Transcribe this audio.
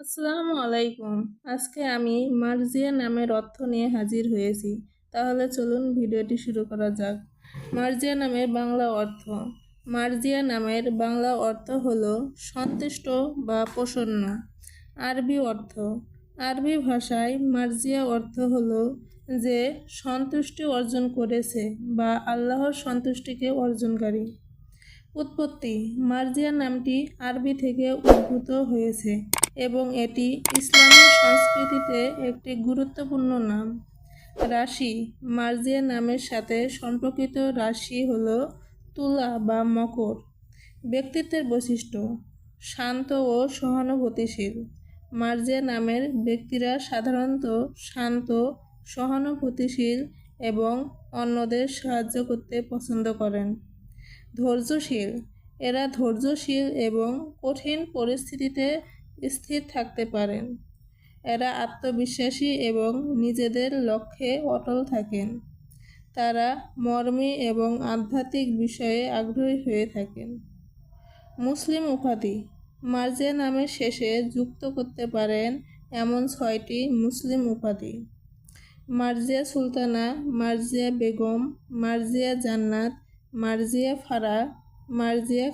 আসসালামু আলাইকুম। আজকে আমি মার্জিয়া নামের অর্থ নিয়ে হাজির হয়েছি। তাহলে চলুন ভিডিওটি শুরু করা যাক। মার্জিয়া নামের বাংলা অর্থ। মার্জিয়া নামের বাংলা অর্থ হল সন্তুষ্ট বা প্রসন্ন। আরবি অর্থ। আরবি ভাষায় মার্জিয়া অর্থ হল যে সন্তুষ্টি অর্জন করেছে বা আল্লাহর সন্তুষ্টিকে অর্জনকারী। উৎপত্তি। মার্জিয়া নামটি আরবি থেকে উদ্ভূত হয়েছে। এবং এটি ইসলামী সংস্কৃতিতে একটি গুরুত্বপূর্ণ নাম। রাশি, মার্জিয়া নামের সাথে সম্পর্কিত রাশি হল তুলা বা মকর। ব্যক্তিত্বের বৈশিষ্ট্য, শান্ত ও সহানুভূতিশীল। মার্জিয়া নামের ব্যক্তিরা সাধারণত শান্ত, সহানুভূতিশীল এবং অন্যদের সাহায্য করতে পছন্দ করেন। ধৈর্যশীল, এরা ধৈর্যশীল এবং কঠিন পরিস্থিতিতে স্থির থাকতে পারেন। এরা আত্মবিশ্বাসী এবং নিজেদের লক্ষ্যে অটল থাকেন। তারা মর্মী এবং আধ্যাত্মিক বিষয়ে আগ্রহী হয়ে থাকেন। মুসলিম উপাধি। মার্জে নামের শেষে যুক্ত করতে পারেন এমন ছয়টি মুসলিম উপাধি। মার্জিয়া সুলতানা মার্জিয়া বেগম মার্জিয়া জান্নাত মার্জিয়া ফারা মার্জিয়া